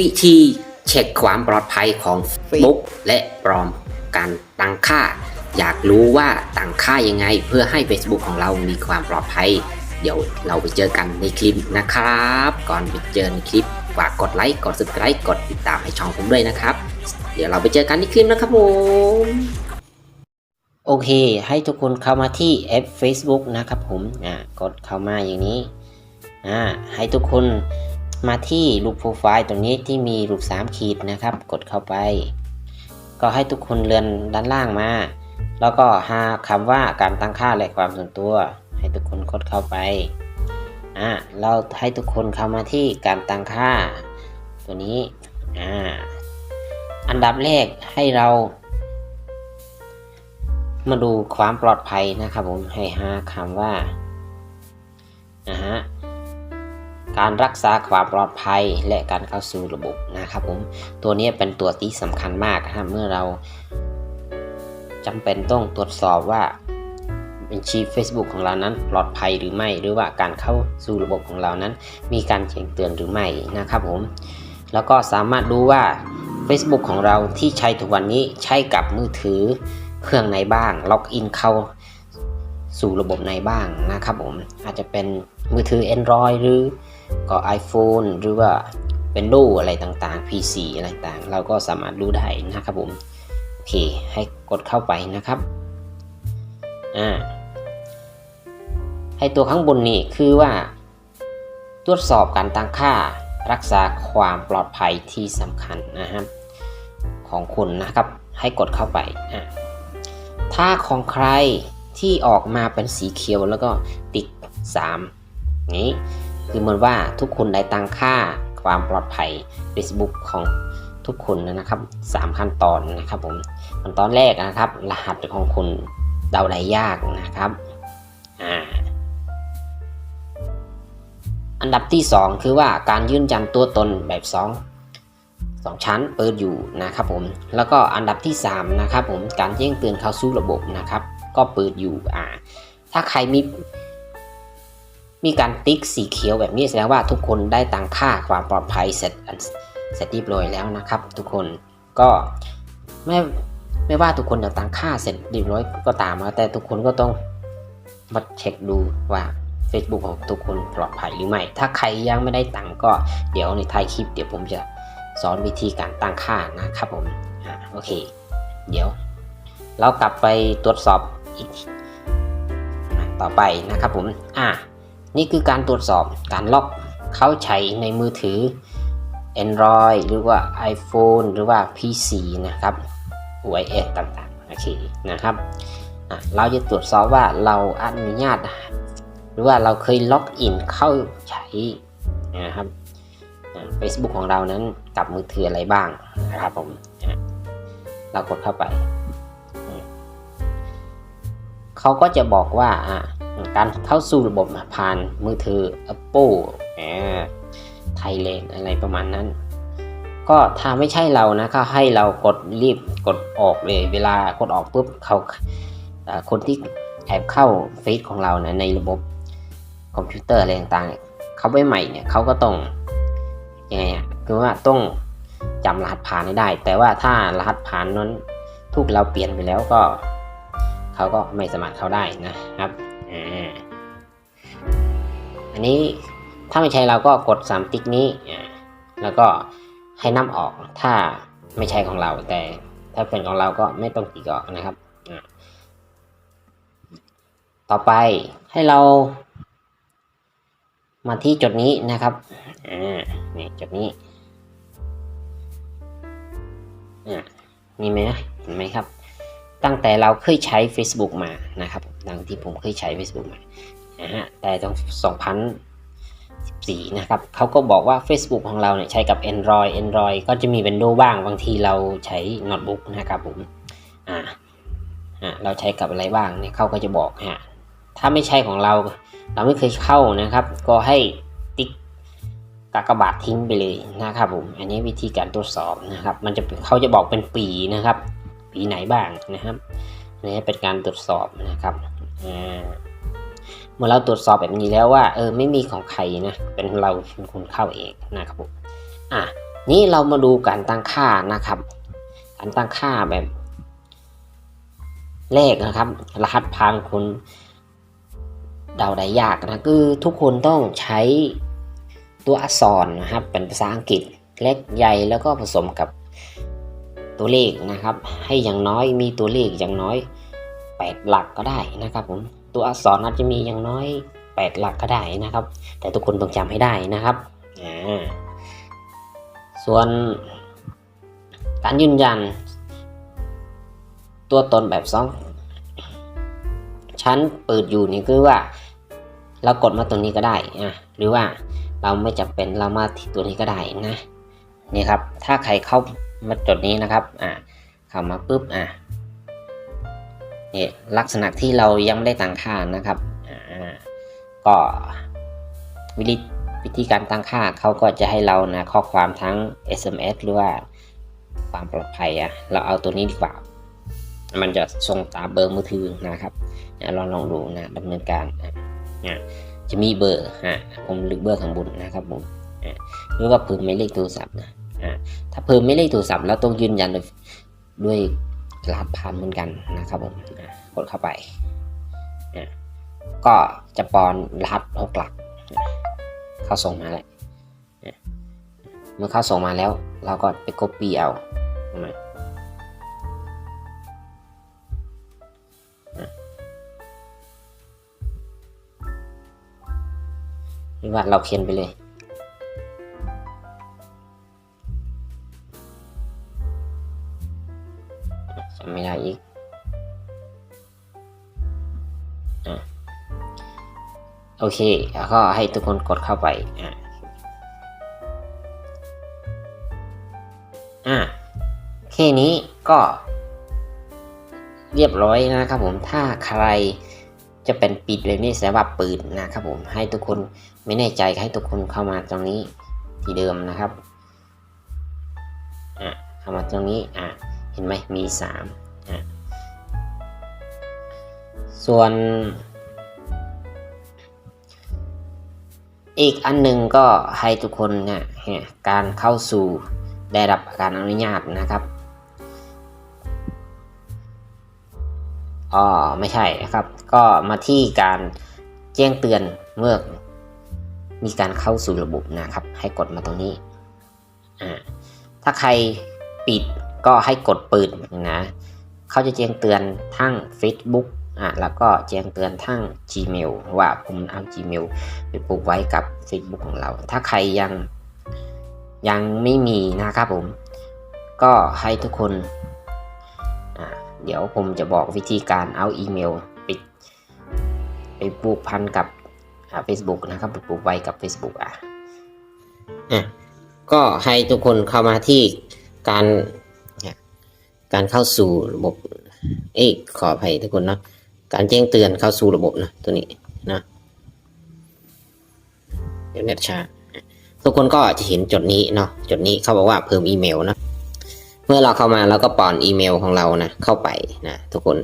วิธีเช็คความปลอดภัยของ Facebook และปลอมการตั้งค่า อยากรู้ว่าตั้งค่ายังไงเพื่อให้ Facebook ของเรามีความปลอดภัย เดี๋ยวเราไปเจอกันในคลิปนะครับ ก่อนไปเจอในคลิปฝากกดไลค์กด subscribe กดติดตามให้ช่องผมด้วยนะครับ เดี๋ยวเราไปเจอกันในคลิปนะครับผมโอเค ให้ทุกคนเข้ามาที่แอป Facebook นะครับผมอ่ากดเข้ามาอย่างนี้อ่าให้ทุกคน มาที่รูปโปรไฟล์ตรงนี้ที่มีรูป3ขีดนะครับ กดเข้าไป ก็ให้ทุกคนเลื่อนด้านล่างมา แล้วก็หาคำว่าการตั้งค่าและความส่วนตัว ให้ทุกคนกดเข้าไปอ่าเราให้ทุกคนเข้ามาที่การตั้งค่า ตัวนี้อ่าอันดับแรกให้เรา มาดูความปลอดภัยนะครับผมให้หาคำว่านะฮะ การรักษาความปลอดภัยและการเข้าสู่ระบบนะครับผมตัวนี้เป็นตัวที่สำคัญมากนะครับเมื่อเราจำเป็นต้องตรวจสอบว่าบัญชี Facebook ของเรานั้นปลอดภัยหรือไม่ หรือว่าการเข้าสู่ระบบของเรานั้น มีการแจ้งเตือนหรือไม่นะครับผมแล้วก็สามารถดูว่า Facebook ของเราที่ใช้ทุกวันนี้ใช้กับมือถือเครื่องไหนบ้าง ล็อกอินเข้าสู่ระบบไหนบ้างนะครับผมอาจจะเป็นมือถือ Android หรือ ก็ iPhone หรือว่าเป็นรูอะไรต่างๆ PC อะไรต่างๆเราก็สามารถรู้ได้นะครับผมโอเคให้กดเข้าไปนะครับอ่าให้ตัวข้างบนนี่คือว่า ตรวจสอบการตั้งค่ารักษาความปลอดภัยที่สำคัญนะครับของคุณนะครับ ให้กดเข้าไปอ่าถ้าของใครที่ออกมาเป็นสีเขียวแล้วก็ติ๊ก3นี้ คือเหมือนว่าทุกคนได้ตั้งค่าความปลอดภัย Facebook ของทุกคนนะครับ 3 ขั้นตอนนะครับผมขั้นตอนแรกนะครับ รหัสของคุณเดาได้ยากนะครับอ่าอันดับที่ 2 คือว่าการยืนยันตัวตนแบบ 2 2 ชั้นเปิดอยู่นะครับผมแล้วก็อันดับที่ 3 นะครับผมการแจ้งเตือนเข้าสู่ระบบนะครับ ก็เปิดอยู่อ่าถ้าใครมี มีการติ๊กสีเขียวแบบนี้แสดงว่าทุกคนได้ตั้งค่าความปลอดภัยเสร็จเสร็จเรียบร้อยแล้วนะครับ ทุกคนก็ไม่ไม่ว่าทุกคนจะตั้งค่าเสร็จเรียบร้อยก็ตามแต่ทุกคนก็ต้องมาเช็คดูว่า Facebook ของทุกคนปลอดภัยหรือไม่ ถ้าใครยังไม่ได้ตั้งก็เดี๋ยวในท้ายคลิป เดี๋ยวผมจะสอนวิธีการตั้งค่านะครับผมโอเค เดี๋ยว เรากลับไปตรวจสอบอีกต่อไปนะครับผมอ่า นี่คือการตรวจสอบการล็อกเข้าใช้ในมือถือ Android หรือว่า iPhone หรือว่า PC นะครับ OS ต่างๆโอเคนะครับเราจะตรวจสอบว่าเราอนุญาต หรือว่าเราเคยล็อกอินเข้าใช้นะครับ Facebook ของเรานั้นกับมือถืออะไรบ้างนะครับผมเรากดเข้าไป เขาก็จะบอกว่า การเข้าสู่ระบบผ่านมือถือ Apple ไทยเลนอะไรประมาณนั้น ก็ถ้าไม่ใช่เรานะก็ให้เรากดรีบกดออกเลย เวลากดออกปุ๊บเขาคนที่แอบเข้าเฟซของเรานะในระบบคอมพิวเตอร์อะไรต่างๆเขาไปใหม่เนี่ยเขาก็ต้องยังไงอะคือว่าต้องจำรหัสผ่านให้ได้ แต่ว่าถ้ารหัสผ่านนั้นทุกเราเปลี่ยนไปแล้วก็ เขาก็ไม่สามารถเข้าได้นะครับ อันนี้ถ้าไม่ใช่เราก็กดสามติ๊กนี้ แล้วก็ให้น้ำออกถ้าไม่ใช่ของเรา แต่ถ้าเป็นของเราก็ไม่ต้องติ๊กออกนะครับ ต่อไปให้เรา มาที่จุดนี้นะครับอ่านี่จุดนี้นี่ไหมเห็นไหมครับ ตั้งแต่เราเคยใช้ Facebook มานะครับ ดังที่ผมเคยใช้ Facebook มา นะฮะแต่ตรง2014 นะครับเขาก็บอกว่า Facebook ของเราเนี่ยใช้กับ Android Android ก็จะมี Windows บ้าง บางทีเราใช้โน้ตบุ๊กนะครับผมอ่าเราใช้กับอะไรบ้างเนี่ยเขาก็จะบอกฮะถ้าไม่ใช่ของเราเราไม่เคยเข้านะครับ ก็ให้ติ๊กกากบาททิ้งไปเลยนะครับผมอันนี้วิธีการตรวจสอบนะครับ มันจะเขาจะบอกเป็นปีนะครับ ปีไหนบ้างนะครับนนี้เป็นการตรวจสอบนะครับ เมื่อเราตรวจสอบแบบนี้แล้วว่าเออไม่มีของใครนะเป็นเราเป็นคนเข้าเองนะครับผมอะนี้เรามาดูการตั้งค่านะครับ การตั้งค่าแบบเลขนะครับ รหัสพันคุณเดาได้ยากนะคือทุกคนต้องใช้ตัวอักษรนะครับ เป็นภาษาอังกฤษเล็กใหญ่แล้วก็ผสมกับตัวเลขนะครับ ให้อย่างน้อยมีตัวเลขอย่างน้อย 8 หลักก็ได้นะครับผม ตัวอักษรอาจจะมีอย่างน้อย 8 หลักก็ได้นะครับ แต่ทุกคนต้องจำให้ได้นะครับอ่าส่วนการยืนยัน ตัวตนแบบสองชั้นเปิดอยู่นี่คือว่า เรากดมาตัวนี้ก็ได้อะหรือว่าเราไม่จำเป็นเรามาที่ตัวนี้ก็ได้นะนี่ครับ ถ้าใครเข้ามาจุดนี้นะครับ อะเข้ามาปุ๊บอะ นี่ลักษณะที่เรายังไม่ได้ตั้งค่านะครับก็วิธีวิธีการตั้งค่าเขาก็จะให้เรานะข้อความทั้ง SMS หรือว่าความปลอดภัยอะเราเอาตัวนี้ดีกว่า มันจะส่งตามเบอร์มือถือนะครับลองลองดูนะดำเนินการอะจะมีเบอร์ฮะผมลึกเบอร์ข้างบนนะครับผมหรือว่าเพิ่มหมายเลขโทรศัพท์นะถ้าเพิ่มหมายเลขโทรศัพท์เราต้องยืนยันด้วย รหัสผ่านเหมือนกันนะครับผมกดเข้าไป ก็จะปอนรหัสหกหลัก เขาส่งมาแล้วอะเมื่อเขาส่งมาแล้ว เราก็ไป copy เอามาหรือว่าเราเขียนไปเลย จำไม่ได้อีกอะโอเค แล้วก็ให้ทุกคนกดเข้าไป อะอะแค่นี้ก็เรียบร้อยนะครับผม ถ้าใครจะเป็นปิดเลยนี่แสดงว่าปืนนะครับผม ให้ทุกคนไม่แน่ใจให้ทุกคนเข้ามาตรงนี้ที่เดิมนะครับ อะเข้ามาตรงนี้ อะ เห็นไหมมีสามอะส่วนอีกอันหนึ่งก็ให้ทุกคนเนี่ยการเข้าสู่ได้รับการอนุญาตนะครับอ๋อไม่ใช่นะครับ ก็มาที่การแจ้งเตือนเมื่อมีการเข้าสู่ระบบนะครับ ให้กดมาตรงนี้ ถ้าใครปิด ก็ให้กดปิดนะเขาจะแจ้งเตือนทั้ง Facebook อะแล้วก็แจ้งเตือนทั้ง Gmail ว่าผมเอา Gmail ไปปลูกไว้กับ Facebook ของเรา ถ้าใครยังยังไม่มีนะครับผม ก็ให้ทุกคน เดี๋ยวผมจะบอกวิธีการเอาอีเมลไปไปปลูกพันกับเฟซบุ๊กนะครับไปปลูกไว้กับ Facebook อะ อะ ก็ให้ทุกคนเข้ามาที่การ การเข้าสู่ระบบ เอ้ขออภัยทุกคนเนาะการแจ้งเตือนเข้าสู่ระบบนะตัวนี้นะเดี๋ยวเน็ตช้าทุกคนก็จะเห็นจุดนี้เนาะจุดนี้เขาบอกว่าเพิ่มอีเมลนะเมื่อเราเข้ามาเราก็ป้อนอีเมลของเรานะเข้าไปนะทุกคน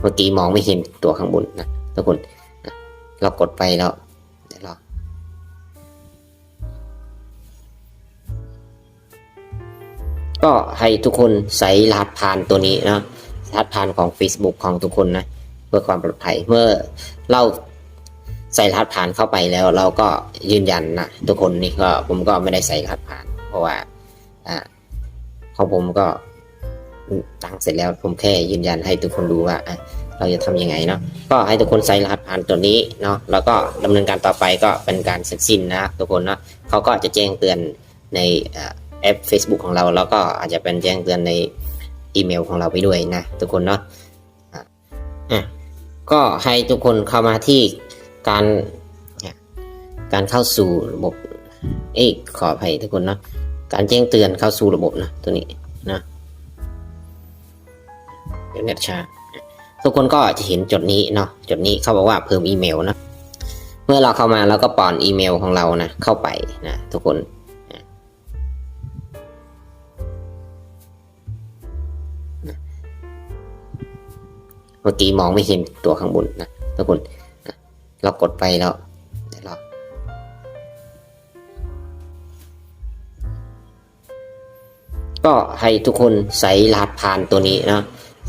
เมื่อกี้มองไม่เห็นตัวข้างบนนะทุกคนเรากดไปแล้ว ก็ให้ทุกคนใส่รหัสผ่านตัวนี้นะรหัสผ่านของ Facebook ของทุกคนนะเพื่อความปลอดภัยเมื่อเราใส่รหัสผ่านเข้าไปแล้ว เราก็ยืนยันนะทุกคนนี่ก็ผมก็ไม่ได้ใส่รหัสผ่าน เพราะว่าอ่าของผมก็ตั้งเสร็จแล้วผมแค่ยืนยันให้ทุกคนดูว่าเราจะทำยังไงเนาะก็ให้ทุกคนใส่รหัสผ่านตัวนี้เนาะแล้วก็ดำเนินการต่อไปก็เป็นการเสร็จสิ้นนะทุกคนเนาะเขาก็จะแจ้งเตือนใน แอป Facebook ของเรา แล้วก็อาจจะเป็นแจ้งเตือนในอีเมลของเราไปด้วยนะ ทุกคนเนาะอะก็ให้ทุกคนเข้ามาที่การการเข้าสู่ระบบ เอ้ขออภัยทุกคนเนาะการแจ้งเตือนเข้าสู่ระบบนะตัวนี้นะเดี๋ยวเน็ตช้าทุกคนก็จะเห็นจุดนี้เนาะจุดนี้เขาบอกว่าเพิ่มอีเมลนะเมื่อเราเข้ามาเราก็ป้อนอีเมลของเรานะเข้าไปนะทุกคน เมื่อกี้มองไม่เห็นตัวข้างบนนะทุกคนเรากดไปแล้วเดี๋ยวเราก็ให้ทุกคนใส่รหัสผ่านตัวนี้นะ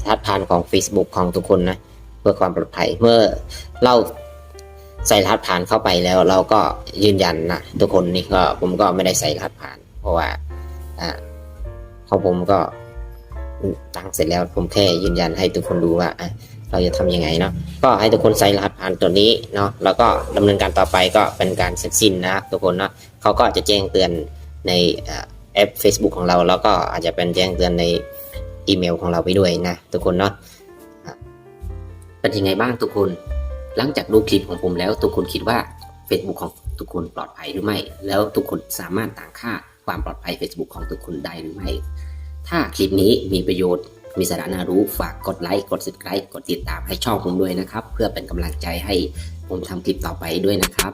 รหัสผ่านของ Facebook ของทุกคนนะเพื่อความปลอดภัยเมื่อเราใส่รหัสผ่านเข้าไปแล้ว เราก็ยืนยันนะทุกคนนี่ก็ผมก็ไม่ได้ใส่รหัสผ่าน เพราะว่าอ่าของผมก็ ตั้งเสร็จแล้วผมแค่ยืนยันให้ทุกคนดูว่าเราจะทำยังไงเนาะก็ให้ทุกคนใส่รหัสผ่านตัวนี้เนาะแล้วก็ดำเนินการต่อไปก็เป็นการเสร็จสิ้นนะทุกคนเนาะเขาก็จะแจ้งเตือนในแอป Facebook ของเรา แล้วก็อาจจะเป็นแจ้งเตือนในอีเมลของเราไปด้วยนะทุกคนเนาะเป็นยังไงบ้างทุกคน หลังจากดูคลิปของผมแล้วทุกคนคิดว่า Facebook ของทุกคนปลอดภัยหรือไม่ แล้วทุกคนสามารถต่างค่าความปลอดภัย Facebook ของทุกคนได้หรือไม่ ถ้าคลิปนี้มีประโยชน์มีสาระน่ารู้ฝากกดไลค์กด subscribe กดติดตามให้ช่องผมด้วยนะครับ เพื่อเป็นกำลังใจให้ผมทำคลิปต่อไปด้วยนะครับ